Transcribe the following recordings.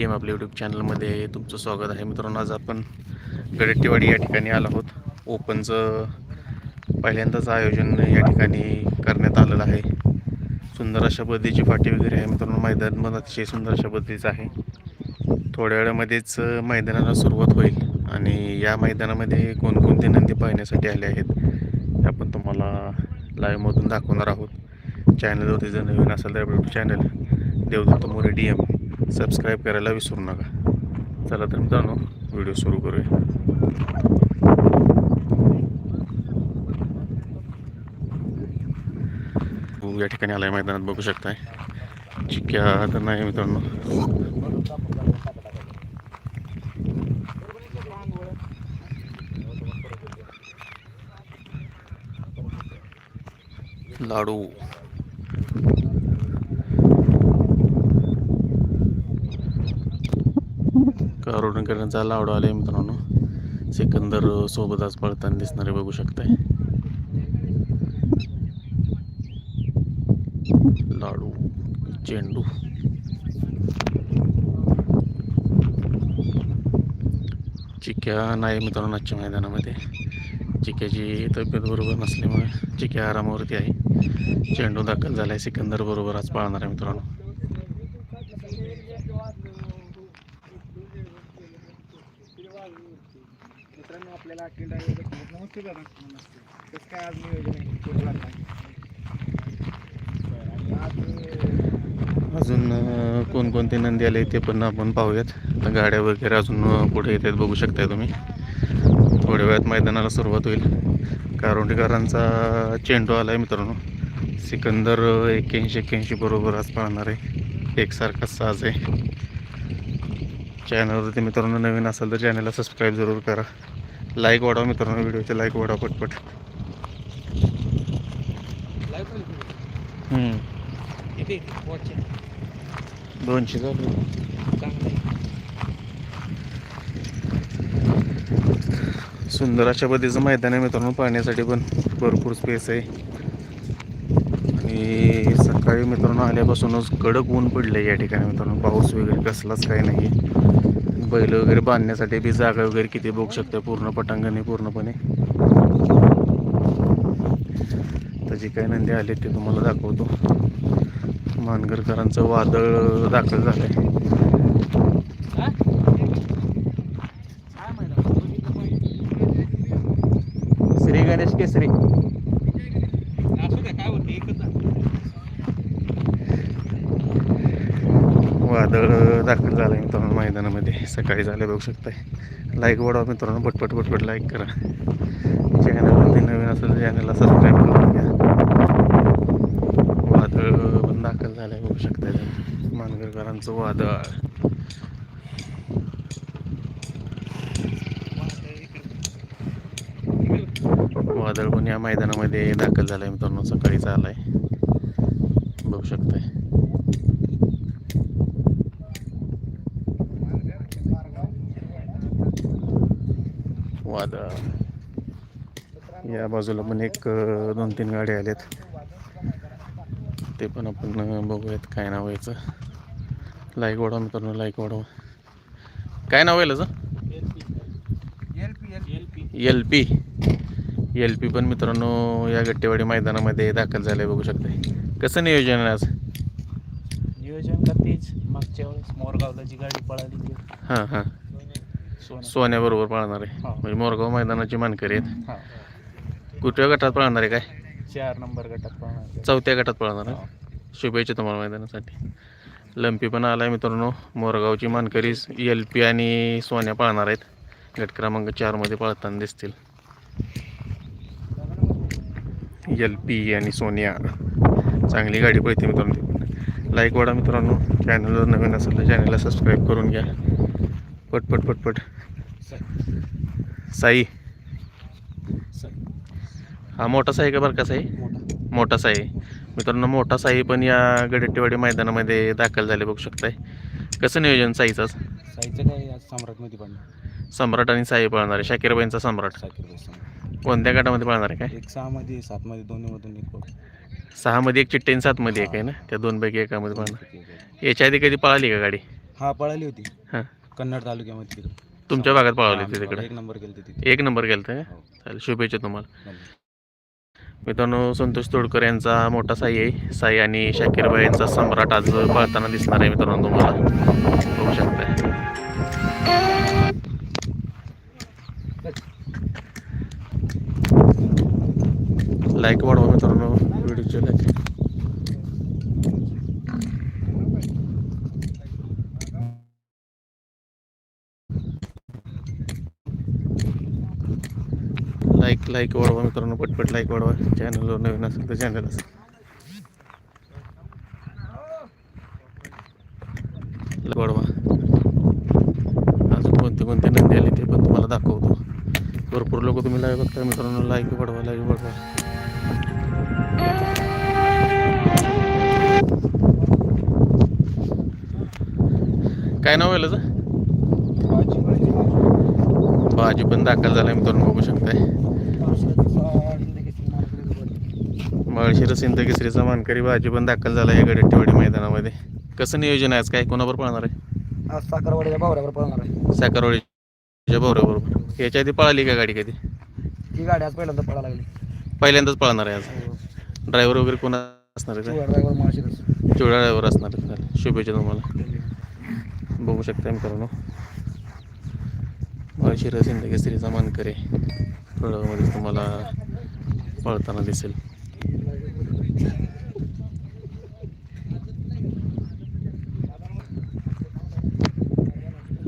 Team आपल्या YouTube चॅनलमध्ये तुमचं स्वागत आहे. मित्रांनो आज आपण गडट्टीवाडी या ठिकाणी आलो आहोत. ओपनचं पहिल्यांदाच आयोजन या ठिकाणी करण्यात आलेलं आहे. सुंदर अशा पद्धतीची फाटी वगैरे आहे. मित्रांनो मैदान पण अतिशय सुंदर अशा पद्धतीचं आहे. थोड्या वेळामध्येच मैदानाला सुरुवात होईल आणि या मैदानामध्ये कोणकोणते नंदी पाहण्यासाठी आले आहेत हे आपण तुम्हाला लाईव्हमधून दाखवणार आहोत. चॅनलवरती जर नवीन असेल तर YouTube channel Devdatta More D M subscribe करायला विसरू नका. चला तर मित्रांनो व्हिडिओ सुरू करूया. या ठिकाणी आलाय मैदानात बघू शकताय. चिक्क्या तर नाही मित्रांनो. लाडू. कारोडकरांचा लावडा आलाय मित्रांनो. सिकंदर सोबत आज पळताना दिसणारे बघू शकताय. लाडू चेंडू. चिक्या नाही मित्रांनो आजच्या मैदानामध्ये. चिक्याची तब्येत बरोबर नसल्यामुळे चिक्या आरामावरती आहे. चेंडू दाखल झालाय सिकंदर बरोबर आज पाळणार आहे मित्रांनो मित्रांनो आपल्याला अखिल ड्रायव्हर नमस्ते दादा. नमस्ते. कसं काय आज नियोजन आहे? आज अजून अं, कोणकोणते नंदी आले ते पण आपण पाहूयात. आता गाड्या वगैरे अजून अं, पुढे येतात बघू शकताय तुम्ही. थोड्या वेळात मैदानाला सुरुवात होईल. कारोंडेकरांचा चेंडू आला आहे मित्रांनो. सिकंदर एक्क्याऐंशी एक्क्याऐंशी बरोबर आज पाहणार आहे. एकसारखा साज आहे. चॅनलवरती मित्रांनो नवीन असेल तर चॅनलला सबस्क्राईब जरूर करा. लाईक वाढवा मित्रांनो व्हिडिओचे लाईक वाढवा पटपट. दोनशे. सुंदर अशा पद्धतीचं मैदान आहे मित्रांनो पाहण्यासाठी पण भरपूर स्पेस आहे. आणि सकाळी मित्रांनो आल्यापासूनच कडक ऊन पडले या ठिकाणी मित्रांनो. पाऊस वगैरे कसलाच काही नाही बैल वगैरे बांधण्यासाठी बी जागा वगैरे किती बघू शकते? पूर्ण पटांगणी पूर्णपणे. तर जे काही नंदी आले ते तुम्हाला दाखवतो. मानगरकरांचं वादळ दाखल झालं आहे श्री गणेश केसरी असू द्या काय होते एकच आहे. वादळ दाखल झालं आहे मित्रांनो मैदानामध्ये. सकाळी झालं बघू शकताय. लाईक वाढवा मित्रांनो. पटपट पटपट लाईक करा. चॅनलवरती नवीन असेल तर चॅनलला सबस्क्राईब करून घ्या. वादळ पण दाखल झालं आहे बघू शकताय मानगरकरांचं वादळ. वादळ पण या मैदानामध्ये दाखल झालं आहे मित्रांनो. सकाळीच झालं आहे बघू शकताय. वादळ या बाजूला पण एक दोन तीन गाड्या आल्यात ते पण आपण बघूयात काय नाव आहे याचं. लाईक वाढवा मित्रांनो लाईक वाढवा. काय नाव LP. L P L P पण मित्रांनो या गट्टेवाडी मैदानामध्ये दाखल झालं बघू शकताय. कसं नियोजन आहे आज? नियोजन का तेच मागच्या वेळेस मोरगावला जी गाडी पळाली हां हां. सोनं. सोन्याबरोबर पाळणार आहे. हा. म्हणजे मोरगाव मैदानाची मानकरी आहेत. हा. कुठल्या गटात पाळणार आहे काय? चार नंबर गटात पळणार चौथ्या गटात पाळणार आहे. हा. शुभेच्छा तुम्हाला मैदानासाठी. लंपी पण आलाय मित्रांनो. मोरगावची मानकरी एल पी आणि सोन्या पाळणार आहेत. गट क्रमांक चारमध्ये पाळताना दिसतील. एल पी आणि सोनिया. चांगली गाडी पळते मित्रांनो. ती पण लाईक वाढा मित्रांनो. चॅनलवर नवीन असेल तर चॅनलला सबस्क्राईब करून घ्या. पटपट पटपट. साई. हा मोठा साई का बरं का साई? मोठा. मोठा साई. मित्रांनो मोठा साई पण या गडट्टेवाडी मैदानामध्ये दाखल झाले बघू शकताय. कसं नियोजन साईचं साईचं काय सम्राटमध्ये पडणार? सम्राट आणि साई पळणार आहे. शाकीरबाईंचा सम्राट. कोणत्या गटामध्ये पळणार आहे काय? एक सहामध्ये सातमध्ये दोन्हीमधून एक. सहामध्ये एक चिट्टी आणि सातमध्ये एक आहे ना? त्या दोन पैकी एकामध्ये पळणार. याच्या आधी कधी पळाली का गाडी? हा पळाली होती. हां. कन्नड तालुक्यामध्ये तुमच्या भागात पळवली होती तिकडे. एक नंबर केलं तिथे. एक नंबर गेलता? काय हो. चालेल शुभेच्छा तुम्हाला. मित्रांनो संतोष तोडकर यांचा मोठा साई आहे. साई आणि शाकीरबाई यांचा सम्राट आज पळताना दिसणार आहे मित्रांनो तुम्हाला. बघू शकताय. लाईक वाढवा मित्रांनो व्हिडिओचे लाईक लाईक लाईक वाढवा मित्रांनो पटपट लाईक वाढवा. चॅनलवर नवीन असेल तर चॅनल असेल. वाढवा. अजून कोणते कोणते नंदी आले ते पण तुम्हाला दाखवतो. भरपूर लोक तुम्ही लाईव्ह बघता मित्रांनो. लाईक वाढवा लाईक वाढवा. काय नाव आहे याचं? भाजी पण दाखल झाला मित्रांनो बघू शकताय. माळशिरस इंद केसरीचा मानकरी भाजी पण दाखल झाला आहे गडट्टीवाडी मैदानामध्ये. कसं नियोजन आहे? काय कोणावर पळणार आहे? आज साखरवाडीच्या भावऱ्यावर पळणार आहे. साखरवाडीच्या बरोबर याच्या आधी पळाली का गाडी कधी? ही गाडी आज पहिल्यांदा पळा लागली. पहिल्यांदाच पळणार आहे आज. ड्रायव्हर वगैरे कोण असणार आहे चिवडा ड्रायव्हर असणार आहे. शुभेच्छा तुम्हाला. बघू शकता मित्रांनो. माळशिरस इंद केसरीचा मानकरी. फळामध्ये तुम्हाला पळताना दिसेल.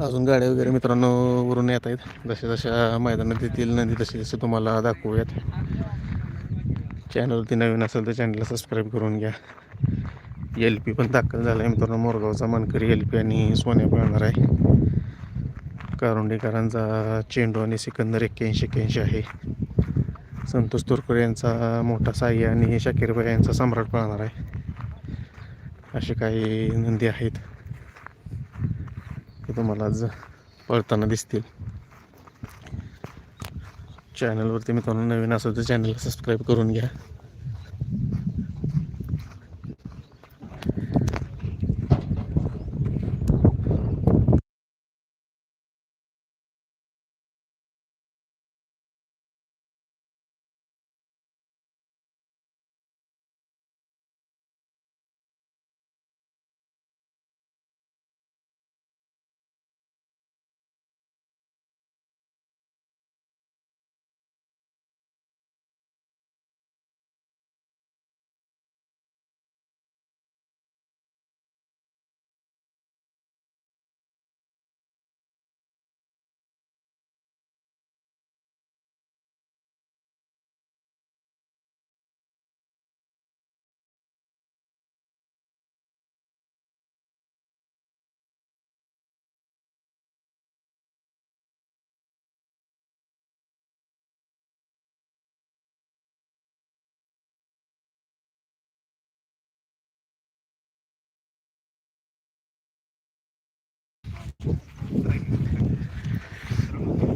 अजून गाड्या वगैरे मित्रांनो वरून येत आहेत. जशा जशा मैदानात येतील नदी तसे तसे तुम्हाला दाखवूयात. चॅनलवरती नवीन असेल तर चॅनलला सबस्क्राईब करून घ्या. एल पी पण दाखल झाला आहे मित्रांनो. मोरगावचा मानकरी एल पी आणि सोन्या पळणार आहे. कारुंडेकरांचा चेंडू आणि सिकंदर एक्क्याऐंशी एक्क्याऐंशी आहे. संतोष तुरकर यांचा मोठा साई आणि शाकीरबाई यांचा सम्राट पळणार आहे. असे काही नंदी आहेत. ते तुम्हाला आज पळताना दिसतील. चॅनलवरती मित्रांनो नवीन असं तर चॅनलला सबस्क्राईब करून घ्या.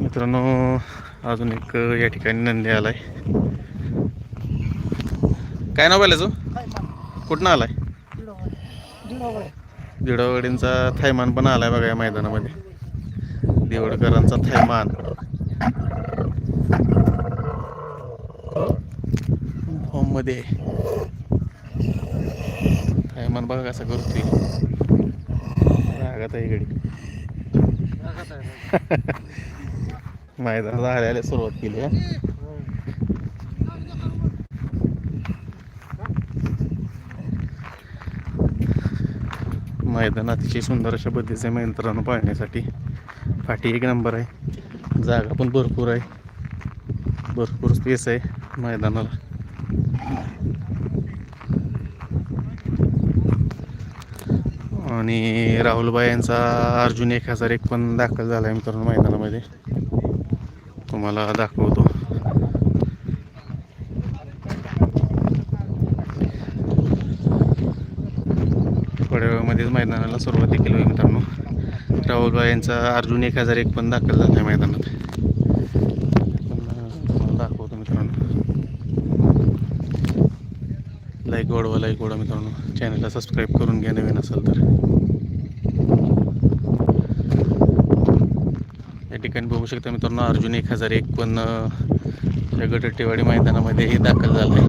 मित्रांनो अजून एक या ठिकाणी नंदी आलाय. काय नाव बोलायचं कुठनं आलाय? दिडवडींचा थैमान पण आलाय बघा या मैदानामध्ये. दिवडकरांचा थैमान फॉर्ममध्ये. थैमान बघा कसा करतोय. रागात आहे इकडे. मैदानात आल्या सुरुवात केली आहे. मैदान अतिशय सुंदर अशा पद्धतीचे मैदान पाळण्यासाठी फाटी एक नंबर आहे. जागा पण भरपूर आहे. भरपूर स्पेस आहे मैदानाला. आणि राहुलबाई यांचा अर्जुन एक हजार एक पण दाखल झाला आहे मित्रांनो मैदानामध्ये. तुम्हाला दाखवतो. थोड्या वेळामध्येच मैदानाला सुरुवात केली मित्रांनो. राहुलबाई यांचा अर्जुन एक हजार एक पण दाखल झाला आहे मैदानात. लाईक वाढवा लाईक वाढा मित्रांनो. चॅनलला सबस्क्राईब करून घ्या नवीन असाल तर. या ठिकाणी बघू शकता मित्रांनो अर्जुन एक हजार एकोण गटटेवाडी मैदानामध्ये हे दाखल झालं आहे